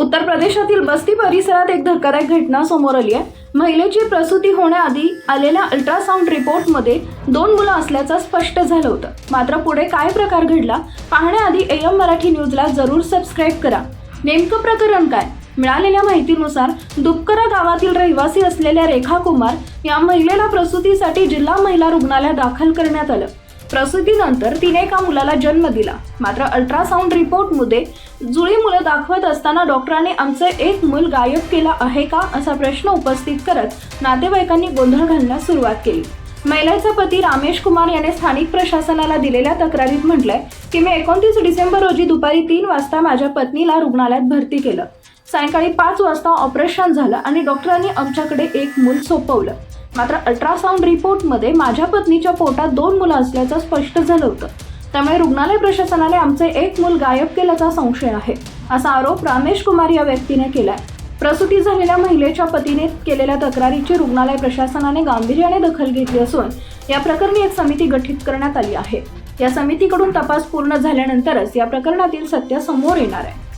उत्तर प्रदेशातील बस्ती परिसरात एक धक्कादायक घटना समोर आली आहे. महिलेची प्रसूती होण्याआधी आलेल्या अल्ट्रासाऊंड रिपोर्टमध्ये दोन मुलं असल्याचं स्पष्ट झालं होतं. मात्र पुढे काय प्रकार घडला पाहण्याआधी एम मराठी न्यूजला जरूर सबस्क्राईब करा. नेमकं प्रकरण काय? मिळालेल्या माहितीनुसार दुपकरा गावातील रहिवासी असलेल्या रेखा कुमार या महिलेला प्रसूतीसाठी जिल्हा महिला रुग्णालयात दाखल करण्यात आलं. प्रसूतीनंतर तिने एका मुलाला जन्म दिला. मात्र अल्ट्रासाऊंड रिपोर्टमध्ये जुळी मुलं दाखवत असताना डॉक्टरांनी आमचं एक मूल गायब केलं आहे का असा प्रश्न उपस्थित करत नातेवाईकांनी गोंधळ घालण्यास सुरुवात केली. महिलेचा पती रामेश कुमार याने स्थानिक प्रशासनाला दिलेल्या तक्रारीत म्हटलंय की मी एकोणतीस डिसेंबर रोजी दुपारी तीन वाजता माझ्या पत्नीला रुग्णालयात भरती केलं. सायंकाळी पाच वाजता ऑपरेशन झालं आणि डॉक्टरांनी आमच्याकडे एक मूल सोपवलं. मात्र अल्ट्रासाऊंड रिपोर्टमध्ये माझ्या पत्नीच्या पोटात दोन मुलं असल्याचं स्पष्ट झालं होतं. त्यामुळे रुग्णालय प्रशासनाने आमचे एक मूल गायब केल्याचा संशय आहे असा आरोप रामेश कुमार या व्यक्तीने केलाय. प्रसूती झालेल्या महिलेच्या पतीने केलेल्या तक्रारीची रुग्णालय प्रशासनाने गांभीर्याने दखल घेतली असून या प्रकरणी एक समिती गठीत करण्यात आली आहे. या समितीकडून तपास पूर्ण झाल्यानंतरच या प्रकरणातील सत्य समोर येणार आहे.